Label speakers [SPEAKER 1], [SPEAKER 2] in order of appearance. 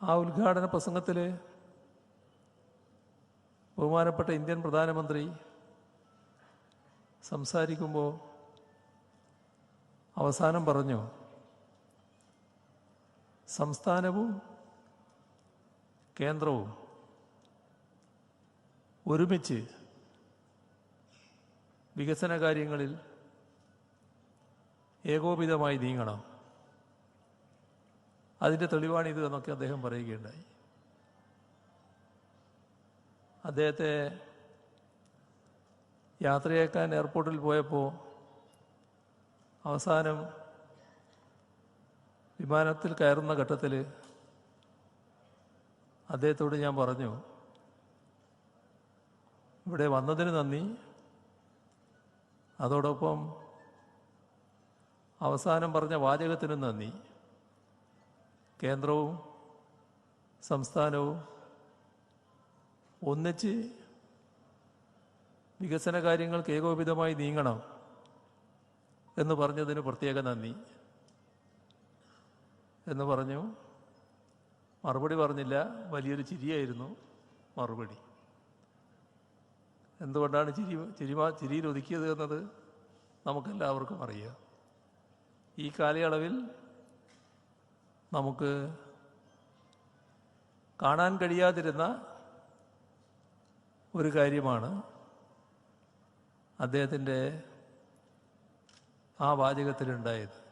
[SPEAKER 1] ആ ഉദ്ഘാടന പ്രസംഗത്തിൽ ബഹുമാനപ്പെട്ട ഇന്ത്യൻ പ്രധാനമന്ത്രി സംസാരിക്കുമ്പോൾ അവസാനം പറഞ്ഞു സംസ്ഥാനവും കേന്ദ്രവും ഒരുമിച്ച് വികസന കാര്യങ്ങളിൽ ഏകോപിതമായി നീങ്ങണം. അതിന്റെ തെളിവാണിത് എന്നൊക്കെ അദ്ദേഹം പറയുകയുണ്ടായി. അദ്ദേഹത്തെ യാത്രയേക്കാൻ എയർപോർട്ടിൽ പോയപ്പോൾ അവസാനം വിമാനത്തിൽ കയറുന്ന ഘട്ടത്തിൽ അദ്ദേഹത്തോട് ഞാൻ പറഞ്ഞു ഇവിടെ വന്നതിന് നന്ദി. അതോടൊപ്പം അവസാനം പറഞ്ഞ വാചകത്തിനും നന്ദി. കേന്ദ്രവും സംസ്ഥാനവും ഒന്നിച്ച് വികസന കാര്യങ്ങൾക്ക് ഏകോപിതമായി നീങ്ങണം എന്ന് പറഞ്ഞതിന് പ്രത്യേക നന്ദി എന്ന് പറഞ്ഞു. മറുപടി പറഞ്ഞില്ല. വലിയൊരു ചിരിയായിരുന്നു മറുപടി. എന്തുകൊണ്ടാണ് ചിരി ചിരിമാ ചിരിയിൽ ഒതുക്കിയത് എന്നത് നമുക്കെല്ലാവർക്കും അറിയാം. ഈ കാലയളവിൽ നമുക്ക് കാണാൻ കഴിയാതിരുന്ന ഒരു കാര്യമാണ് അദ്ദേഹത്തിന്റെ ആ വാചകത്തിലുണ്ടായത്.